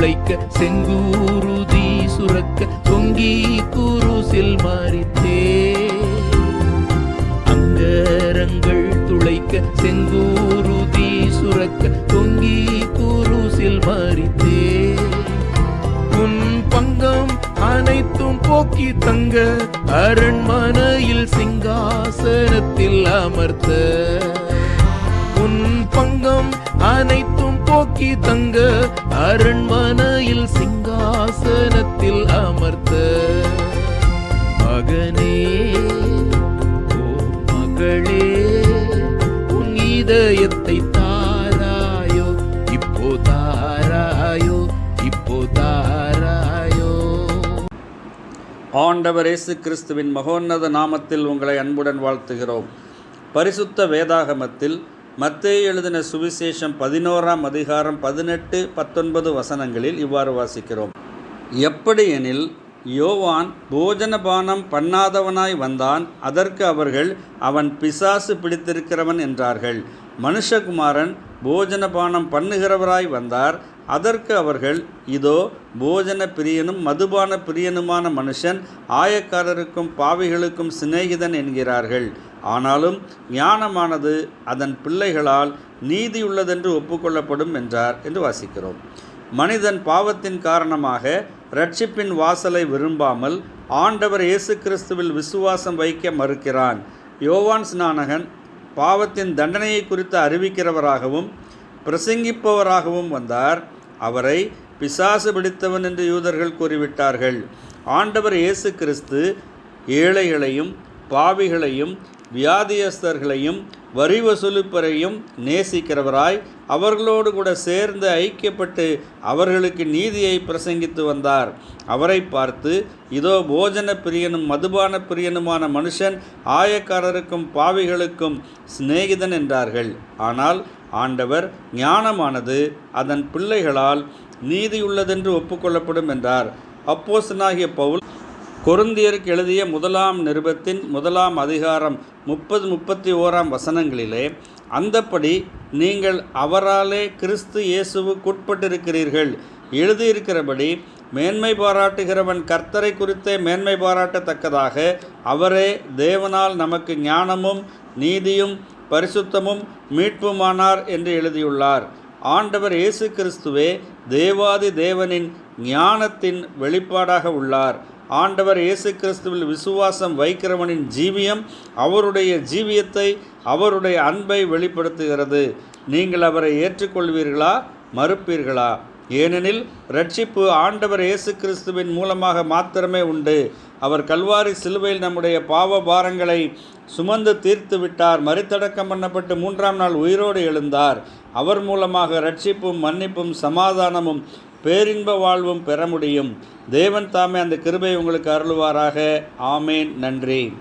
துளைக்க செங்கூருதி சுரக்க தொங்கி குருசில் மாறித்தே. அங்கரங்கள் துளைக்க செங்கூருதி சுரக்க தொங்கி குருசில் மாறித்தே. உன் பங்கம் அனைத்தும் போக்கி தங்க அரண்மனையில் சிங்காசனத்தில் அமர்த்த. உன் பங்கம் அனைத்தும் நோக்கி தங்க அரண்மனையில் சிங்காசனத்தில் அமர்த்த மகனே ஓ மகளே உன் இதயத்தை தாராயோ இப்போ தாராயோ இப்போ தாராயோ. ஆண்டவர் இயேசு கிறிஸ்துவின் மகோன்னத நாமத்தில் உங்களை அன்புடன் வாழ்த்துகிறோம். பரிசுத்த வேதாகமத்தில் மத்தேயு எழுதின சுவிசேஷம் பதினோராம் அதிகாரம் பதினெட்டு பத்தொன்பது வசனங்களில் இவ்வாறு வாசிக்கிறோம். எப்படியெனில் யோவான் போஜனபானம் பண்ணாதவனாய் வந்தான் அதற்கு அவர்கள் அவன் பிசாசு பிடித்திருக்கிறவன் என்றார்கள். மனுஷகுமாரன் போஜனபானம் பண்ணுகிறவராய் வந்தார் அதற்கு அவர்கள் இதோ போஜன பிரியனும் மதுபான பிரியனுமான மனுஷன் ஆயக்காரருக்கும் பாவிகளுக்கும் சிநேகிதன் என்கிறார்கள். ஆனாலும் ஞானமானது அதன் பிள்ளைகளால் நீதியுள்ளதென்று ஒப்புக்கொள்ளப்படும் என்றார் என்று வாசிக்கிறோம். மனிதன் பாவத்தின் காரணமாக ரட்சிப்பின் வாசலை விரும்பாமல் ஆண்டவர் இயேசு கிறிஸ்துவில் விசுவாசம் வைக்க மறுக்கிறான். யோவான் ஸ்நானகன் பாவத்தின் தண்டனையை குறித்து அறிவிக்கிறவராகவும் பிரசங்கிப்பவராகவும் வந்தார். அவரை பிசாசு பிடித்தவன் என்று யூதர்கள் கூறிவிட்டார்கள். ஆண்டவர் இயேசு கிறிஸ்து ஏழைகளையும் பாவிகளையும் வியாதியஸ்தர்களையும் வரி வசூலிப்பரையும் நேசிக்கிறவராய் அவர்களோடு கூட சேர்ந்து ஐக்கியப்பட்டு அவர்களுக்கு நீதியை பிரசங்கித்து வந்தார். அவரை பார்த்து இதோ போஜன பிரியனும் மதுபான பிரியனுமான மனுஷன் ஆயக்காரருக்கும் பாவிகளுக்கும் சிநேகிதன் என்றார்கள். ஆனால் ஆண்டவர் ஞானமானது அதன் பிள்ளைகளால் நீதியுள்ளதென்று ஒப்புக்கொள்ளப்படும் என்றார். அப்போசனாகிய பவுல் கொருந்தியருக்கு எழுதிய முதலாம் நிருபத்தின் முதலாம் அதிகாரம் முப்பது முப்பத்தி ஓராம் வசனங்களிலே அந்தப்படி நீங்கள் அவராலே கிறிஸ்து இயேசுவுக்குட்பட்டிருக்கிறீர்கள். எழுதியிருக்கிறபடி மேன்மை பாராட்டுகிறவன் கர்த்தரை குறித்தே மேன்மை பாராட்டத்தக்கதாக அவரே தேவனால் நமக்கு ஞானமும் நீதியும் பரிசுத்தமும் மீட்புமானார் என்று எழுதியுள்ளார். ஆண்டவர் இயேசு கிறிஸ்துவே தேவாதி தேவனின் ஞானத்தின் வெளிப்பாடாக உள்ளார். ஆண்டவர் இயேசு கிறிஸ்துவில் விசுவாசம் வைக்கிறவனின் ஜீவியம் அவருடைய ஜீவியத்தை அவருடைய அன்பை வெளிப்படுத்துகிறது. நீங்கள் அவரை ஏற்றுக்கொள்வீர்களா? மறுப்பீர்களா? ஏனெனில் ரட்சிப்பு ஆண்டவர் இயேசு கிறிஸ்துவின் மூலமாக மாத்திரமே உண்டு. அவர் கல்வாரி சிலுவையில் நம்முடைய பாவ பாரங்களை சுமந்து தீர்த்து விட்டார். மறுத்தடக்கம் பண்ணப்பட்டு மூன்றாம் நாள் உயிரோடு எழுந்தார். அவர் மூலமாக ரட்சிப்பும் மன்னிப்பும் சமாதானமும் பேரின்ப வாழ்வும் பெற முடியும். தேவன் தாமே அந்த கிருபை உங்களுக்கு அருளுவாராக. ஆமேன். நன்றி.